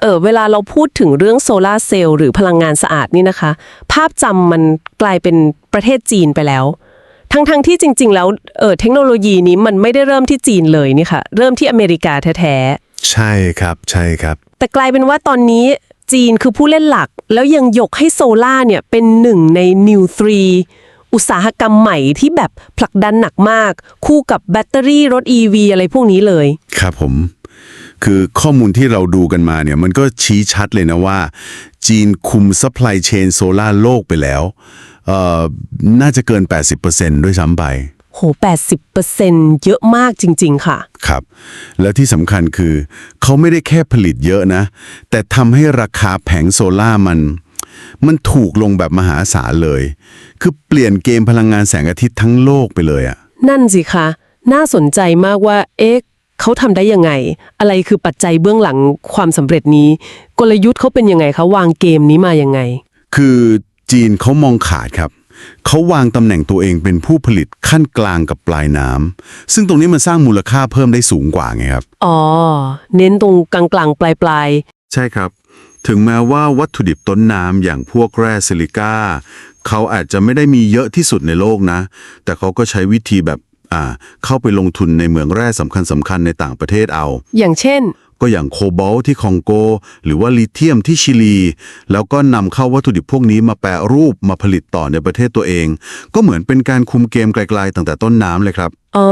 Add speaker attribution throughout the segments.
Speaker 1: เออเวลาเราพูดถึงเรื่องโซลาร์เซลล์หรือพลังงานสะอาดนี่นะคะ ภาพจำมันกลายเป็นประเทศจีนไปแล้ว ทั้งๆที่จริง ๆ แล้วเออเทคโนโลยีนี้มันไม่ได้เริ่มที่จีนเลยนี่ค่ะ เริ่มที่อเมริกาแท้ๆ
Speaker 2: ใช่ครับใช่ครับ
Speaker 1: แต่กลายเป็นว่าตอนนี้จีนคือผู้เล่นหลัก แล้วยังยกให้โซล่าร์เนี่ยเป็นหนึ่งใน New 3อุตสาหกรรมใหม่ที่แบบผลักดันหนักมาก คู่กับแบตเตอรี่รถ EV อะไรพวกนี้เลย
Speaker 2: ครับผม คือข้อมูลที่เราดูกันมาเนี่ยมันก็ชี้ชัดเลยนะว่า จีนคุมซัพพลายเชนโซลาร์โลกไปแล้วเอ่อน่าจะเกิน 80%ด้วยซ้ำไป
Speaker 1: โห 80%เยอะมากจริง ๆ ค่ะ
Speaker 2: ครับ แล้วที่สำคัญคือ เขาไม่ได้แค่ผลิตเยอะนะ แต่ทำให้ราคาแผงโซล่าร์มัน มันถูกลงแบบมหาศาลเลย คือเปลี่ยนเกมพลังงานแสงอาทิตย์ทั้งโลกไปเลยอะ
Speaker 1: นั่นสิคะ น่าสนใจมากว่า เอ๊ะ เขาทำได้ยังไง อะไรคือปัจจัยเบื้องหลังความสำเร็จนี้ กลยุทธ์เขาเป็นยังไงคะวางเกมนี้มายังไง
Speaker 2: คือจีนเขามองขาดครับ เขาวางตำแหน่งตัวเองเป็นผู้ผลิตขั้นกลางกับปลายน้ำซึ่งตรงนี้มันสร้างมูลค่าเพิ่มได้สูงกว่าไงครับ
Speaker 1: อ๋อ เน้นตรงกลางๆปลาย
Speaker 2: ใช่ครับ ถึงแม้ว่าวัตถุดิบต้นน้ำอย่างพวกแร่ซิลิก้า เขาอาจจะไม่ได้มีเยอะที่สุดในโลกนะ แต่เขาก็ใช้วิธีแบบ อ่าเข้าไปลงทุนในเหมืองแร่สำคัญสำคัญๆในต่างประเทศเอา
Speaker 1: อย่างเช่น
Speaker 2: ก็อย่างโคบอลที่คองโก หรือว่าลิเธียมที่ชิลี แล้วก็นำเข้าวัตถุดิบพวกนี้มาแปรรูปมาผลิตต่อในประเทศตัวเอง ก็เหมือนเป็นการคุมเกมไกลๆตั้งแต่ต้นน้ำเลยครับ
Speaker 1: อ๋อ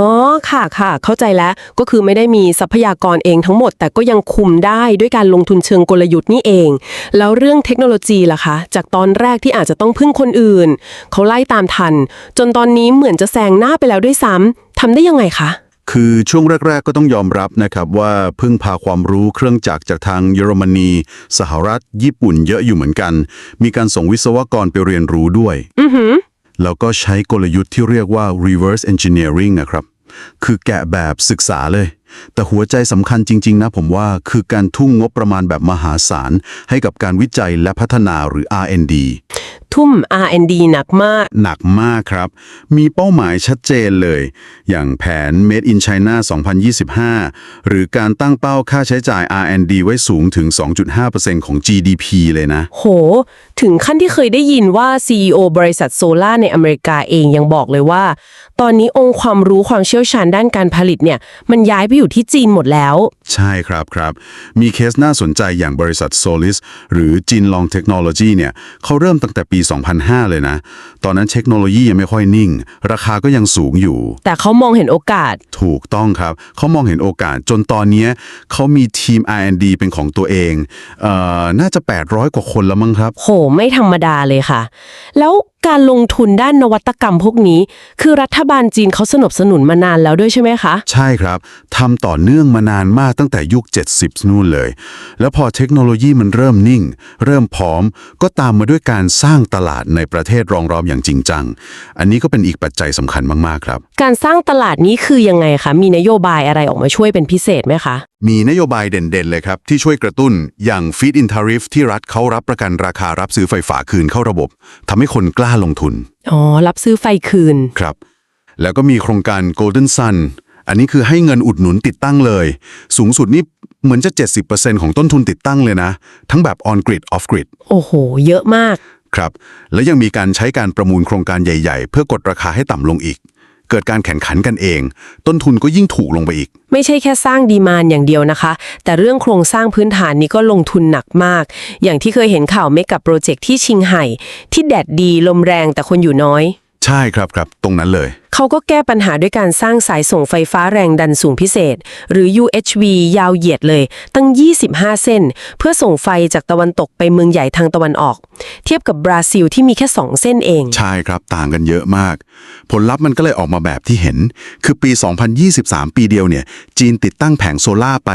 Speaker 1: ค่ะค่ะ เข้าใจแล้วก็คือไม่ได้มีทรัพยากรเองทั้งหมด แต่ก็ยังคุมได้ด้วยการลงทุนเชิงกลยุทธ์นี่เอง แล้วเรื่องเทคโนโลยีล่ะคะ จากตอนแรกที่อาจจะต้องพึ่งคนอื่น เขาไล่ตามทัน จนตอนนี้เหมือนจะแซงหน้าไปแล้วด้วยซ้ำทำได้ยังไงคะ
Speaker 2: คือช่วงแรก ๆ ก็ต้องยอมรับนะครับว่าพึ่งพาความรู้เครื่องจักรจากทางเยอรมนี สหรัฐ ญี่ปุ่นเยอะอยู่เหมือนกัน มีการส่งวิศวกรไปเรียนรู้ด้วย
Speaker 1: อือหือ
Speaker 2: แล้วก็ใช้กลยุทธ์ที่เรียกว่า reverse engineering นะครับ คือแกะแบบศึกษาเลย แต่หัวใจสำคัญจริง ๆ นะผมว่าคือการทุ่งงบประมาณแบบมหาศาล ให้กับการวิจัยและพัฒนาหรือ R&D
Speaker 1: ทุ่ม R&D หนักมาก
Speaker 2: หนักมากครับ มีเป้าหมายชัดเจนเลย อย่างแผน Made in China 2025 หรือการตั้งเป้าค่าใช้จ่าย R&D ไว้สูงถึง 2.5%ของ GDP เลยนะ
Speaker 1: โห ถึงขั้นที่เคยได้ยินว่า CEO บริษัทโซล่าในอเมริกาเองยังบอกเลยว่า ตอนนี้องค์ความรู้ความเชี่ยวชาญด้านการผลิตเนี่ย มันย้ายไปอยู่ที่จีนหมดแล้ว
Speaker 2: ใช่ครับครับ มีเคสน่าสนใจอย่างบริษัท Solis หรือ Jin Long Technology เนี่ยเขาเริ่มตั้งแต่ปี2005 เลยนะ ตอนนั้นเทคโนโลยียังไม่ค่อยนิ่ง ราคาก็ยังสูงอยู่
Speaker 1: แต่เขามองเห็นโอกาส
Speaker 2: ถูกต้องครับ เขามองเห็นโอกาสจนตอนเนี้ยเขามีทีม R&D เป็นของตัวเองเอ่อน่าจะ 800 กว่าคนแล้วมั้งครับ
Speaker 1: โห ไม่ธรรมดาเลยค่ะ แล้วการลงทุนด้านนวัตกรรมพวกนี้ คือรัฐบาลจีนเขาสนับสนุนมานานแล้วด้วยใช่ไหมคะ
Speaker 2: ใช่ครับทำต่อเนื่องมานานมากตั้งแต่ยุค 70 นู่นเลย แล้วพอเทคโนโลยีมันเริ่มนิ่ง เริ่มพร้อม ก็ตามมาด้วยการสร้างตลาดในประเทศรองรับอย่างจริงจัง อันนี้ก็เป็นอีกปัจจัยสำคัญมากๆครับ
Speaker 1: การสร้างตลาดนี้คือยังไงคะ มีนโยบายอะไรออกมาช่วยเป็นพิเศษไหมคะ
Speaker 2: มีนโยบายเด่นๆ เลยครับ ที่ช่วยกระตุ้นอย่าง Feed in Tariff ที่รัฐเขารับประกันราคารับซื้อไฟฟ้าคืนเข้าระบบทำให้คนกล้าลงทุน
Speaker 1: อ๋อ รับซื้อไฟคืน
Speaker 2: ครับ แล้วก็มีโครงการ Golden Sun อันนี้คือให้เงินอุดหนุนติดตั้งเลย สูงสุดนี่เหมือนจะ 70%ของต้นทุนติดตั้งเลยนะ ทั้งแบบ on grid off grid
Speaker 1: โอ้โห เยอะมาก
Speaker 2: ครับ แล้วยังมีการใช้การประมูลโครงการใหญ่ ๆ เพื่อกดราคาให้ต่ำลงอีก เกิดการแข่งขันกันเอง ต้นทุนก็ยิ่งถูกลงไปอีก
Speaker 1: ไม่ใช่แค่สร้างดีมานอย่างเดียวนะคะ แต่เรื่องโครงสร้างพื้นฐานนี้ก็ลงทุนหนักมาก อย่างที่เคยเห็นข่าวเมกับโปรเจกต์ที่ชิงไห่ ที่แดดดีลมแรงแต่คนอยู่น้อย
Speaker 2: ใช่ครับครับ ตรงนั้นเลย
Speaker 1: เขาก็แก้ปัญหาด้วยการสร้างสายส่งไฟฟ้าแรงดันสูงพิเศษ หรือ UHV ยาวเหยียดเลย ตั้ง 25 เส้น เพื่อส่งไฟจากตะวันตกไปเมืองใหญ่ทางตะวันออก เทียบกับบราซิลที่มีแค่ 2 เส้นเอง
Speaker 2: ใช่ครับต่างกันเยอะมาก ผลลัพธ์มันก็เลยออกมาแบบที่เห็น คือปี 2023 ปีเดียวเนี่ย จีนติดตั้งแผงโซล่าร์ไป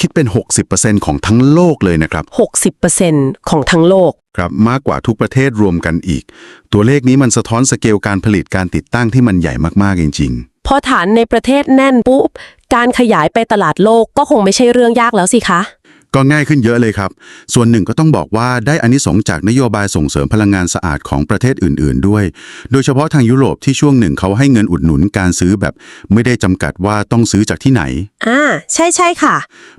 Speaker 2: คิดเป็น 60%ของทั้งโลกเลยนะครับ
Speaker 1: 60%ของทั้งโลก
Speaker 2: ครับมากกว่าทุกประเทศรวมกันอีก ตัวเลขนี้มันสะท้อนสเกลการผลิตการติดตั้งที่มันใหญ่มากๆจริง
Speaker 1: พอฐานในประเทศแน่นปุ๊บ การขยายไปตลาดโลกก็คงไม่ใช่เรื่องยากแล้วสิคะ
Speaker 2: ๆก็ง่ายขึ้นเยอะเลยครับ ส่วนหนึ่งก็ต้องบอกว่าได้อานิสงส์จากนโยบายส่งเสริมพลังงานสะอาดของประเทศอื่น ๆ ด้วย โดยเฉพาะทางยุโรปที่ช่วงหนึ่งเขาให้เงินอุดหนุนการซื้อแบบ ไม่ได้จำกัดว่าต้องซื้อจากที่ไหน
Speaker 3: อ่า ใช่ใช่ค่ะ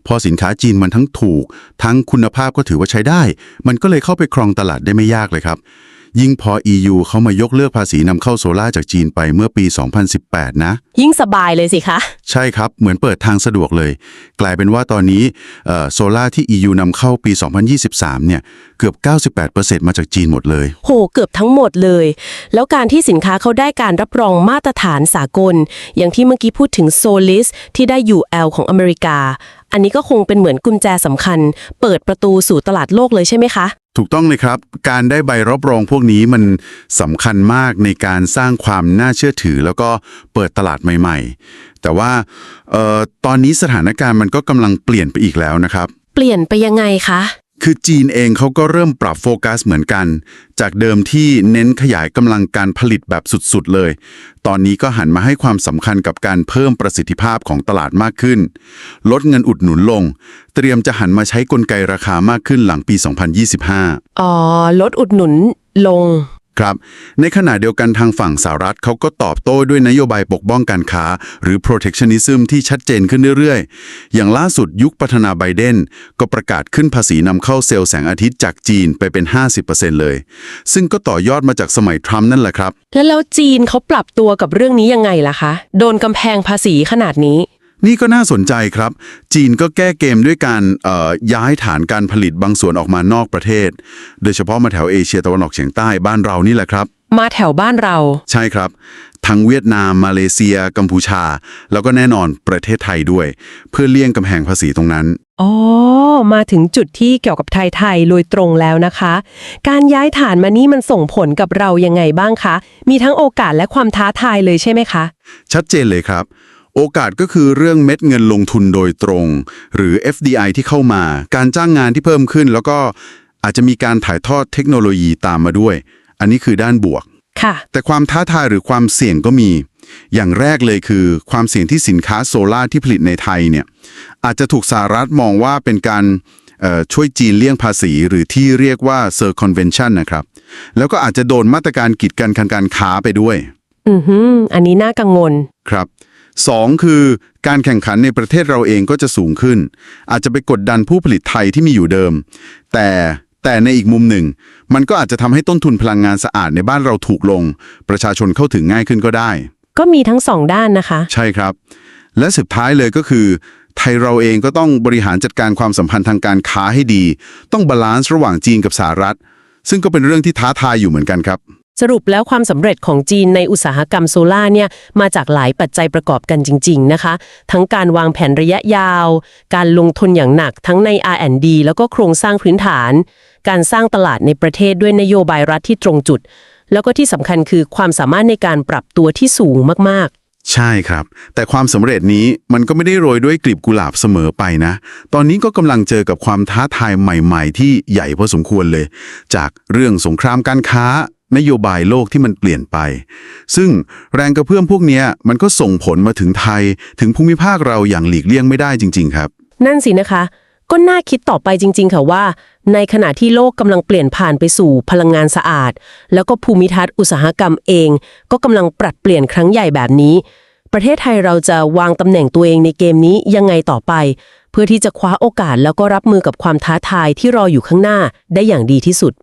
Speaker 2: พอสินค้าจีนมันทั้งถูก ทั้งคุณภาพก็ถือว่าใช้ได้ มันก็เลยเข้าไปครองตลาดได้ไม่ยากเลยครับ ยิ่งพอ EU เขามายกเลิกภาษีนำเข้าโซล่าจากจีนไปเมื่อปี 2018 นะ
Speaker 3: ยิ่งสบายเลยสิคะ
Speaker 2: ใช่ครับ เหมือนเปิดทางสะดวกเลย กลายเป็นว่าตอนนี้เอ่อโซล่าที่ EU นำเข้าปี 2023 เนี่ย เกือบ 98%มาจากจีนหมดเลย
Speaker 3: โห เกือบทั้งหมดเลย แล้วการที่สินค้าเขาได้การรับรองมาตรฐานสากล อย่างที่เมื่อกี้พูดถึง Solis ที่ได้ UL ของอเมริกา อันนี้ก็คงเป็นเหมือนกุญแจสำคัญ เปิดประตูสู่ตลาดโลกเลยใช่ไหมคะ
Speaker 2: ถูกต้องเลยครับ การได้ใบรับรองพวกนี้มันสำคัญมากในการสร้างความน่าเชื่อถือ แล้วก็เปิดตลาดใหม่ ๆ แต่ว่าออตอนนี้สถานการณ์มันก็กำลังเปลี่ยนไปอีกแล้วนะครับ
Speaker 3: เปลี่ยนไปยังไงคะ
Speaker 2: คือจีนเองเขาก็เริ่มปรับโฟกัสเหมือนกัน จากเดิมที่เน้นขยายกำลังการผลิตแบบสุดๆเลย ตอนนี้ก็หันมาให้ความสำคัญกับการเพิ่มประสิทธิภาพของตลาดมากขึ้น ลดเงินอุดหนุนลง เตรียมจะหันมาใช้กลไกราคามากขึ้นหลังปี 2025
Speaker 3: อ๋อ ลดอุดหนุนลง
Speaker 2: ครับ ในขณะเดียวกันทางฝั่งสหรัฐเขาก็ตอบโต้ด้วยนโยบายปกป้องการค้า หรือ protectionism ที่ชัดเจนขึ้นเรื่อยๆ อย่างล่าสุดยุคประธานาไบเดน ก็ประกาศขึ้นภาษีนำเข้าเซลล์แสงอาทิตย์จากจีนไปเป็น 50%เลย ซึ่งก็ต่อยอดมาจากสมัยทรัมป์นั่นแหละครับ
Speaker 1: แล้วจีนเขาปรับตัวกับเรื่องนี้ยังไงล่ะคะ โดนกำแพงภาษีขนาดนี้
Speaker 2: นี่ก็น่าสนใจครับ จีนก็แก้เกมด้วยการเอ่อย้ายฐานการผลิตบางส่วนออกมานอกประเทศ โดยเฉพาะมาแถวเอเชียตะวันออกเฉียงใต้บ้านเรานี่แหละครับ
Speaker 1: มาแถวบ้านเรา
Speaker 2: ใช่ครับ ทั้งเวียดนาม มาเลเซีย กัมพูชา แล้วก็แน่นอนประเทศไทยด้วย เพื่อเลี่ยงกำแพงภาษีตรงนั้น
Speaker 1: อ๋อ มาถึงจุดที่เกี่ยวกับไทยๆโดยตรงแล้วนะคะ การย้ายฐานมานี่มันส่งผลกับเรายังไงบ้างคะ มีทั้งโอกาสและความท้าทายเลยใช่ไหมคะ
Speaker 2: ชัดเจนเลยครับ โอกาสก็คือเรื่องเม็ดเงินลงทุนโดยตรง หรือ FDI ที่เข้ามา การจ้างงานที่เพิ่มขึ้น แล้วก็อาจจะมีการถ่ายทอดเทคโนโลยีตามมาด้วย อันนี้คือด้านบวก
Speaker 1: ค่ะ
Speaker 2: แต่ความท้าทายหรือความเสี่ยงก็มี อย่างแรกเลยคือ ความเสี่ยงที่สินค้าโซลาร์ที่ผลิตในไทยเนี่ยอาจจะถูกสหรัฐมองว่าเป็นการเอ่อช่วยจีนเลี่ยงภาษีหรือที่เรียกว่า circumvention นะครับ แล้วก็อาจจะโดนมาตรการกีดกันทางการค้าไปด้วย
Speaker 1: อือหืออันนี้น่ากังวล
Speaker 2: ครับ สองคือการแข่งขันในประเทศเราเองก็จะสูงขึ้น อาจจะไปกดดันผู้ผลิตไทยที่มีอยู่เดิม แต่แต่ในอีกมุมหนึ่ง มันก็อาจจะทำให้ต้นทุนพลังงานสะอาดในบ้านเราถูกลง ประชาชนเข้าถึงง่ายขึ้นก็ได้
Speaker 1: ก็มีทั้งสองด้านนะคะ
Speaker 2: ใช่ครับ และสุดท้ายเลยก็คือ ไทยเราเองก็ต้องบริหารจัดการความสัมพันธ์ทางการค้าให้ดี ต้องบาลานซ์ระหว่างจีนกับสหรัฐ ซึ่งก็เป็นเรื่องที่ท้าทายอยู่เหมือนกันครับ
Speaker 1: สรุปแล้วความสำเร็จของจีนในอุตสาหกรรมโซล่าเนี่ยมาจากหลายปัจจัยประกอบกันจริง ๆ นะคะ ทั้งการวางแผนระยะยาว การลงทุนอย่างหนักทั้งใน R&D แล้วก็โครงสร้างพื้นฐาน การสร้างตลาดในประเทศด้วยนโยบายรัฐที่ตรงจุด แล้วก็ที่สำคัญคือความสามารถในการปรับตัวที่สูงมากๆ
Speaker 2: ใช่ครับ แต่ความสำเร็จนี้มันก็ไม่ได้โรยด้วยกลีบกุหลาบเสมอไปนะ ตอนนี้ก็กำลังเจอกับความท้าทายใหม่ ๆ ที่ใหญ่พอสมควรเลย จากเรื่องสงครามการค้า นโยบายโลกที่มันเปลี่ยนไป ซึ่งแรงกระเพื่อมพวกนี้มันก็ส่งผลมาถึงไทยถึงภูมิภาคเราอย่างหลีกเลี่ยงไม่ได้จริง ๆ ครับ
Speaker 1: นั่นสินะคะ ก็น่าคิดต่อไปจริง ๆ ค่ะว่า ในขณะที่โลกกำลังเปลี่ยนผ่านไปสู่พลังงานสะอาด แล้วก็ภูมิทัศน์อุตสาหกรรมเอง ก็กำลังปรับเปลี่ยนครั้งใหญ่แบบนี้ ประเทศไทยเราจะวางตำแหน่งตัวเองในเกมนี้ยังไงต่อไป เพื่อที่จะคว้าโอกาสแล้วก็รับมือกับความท้าทายที่รออยู่ข้างหน้าได้อย่างดีที่สุด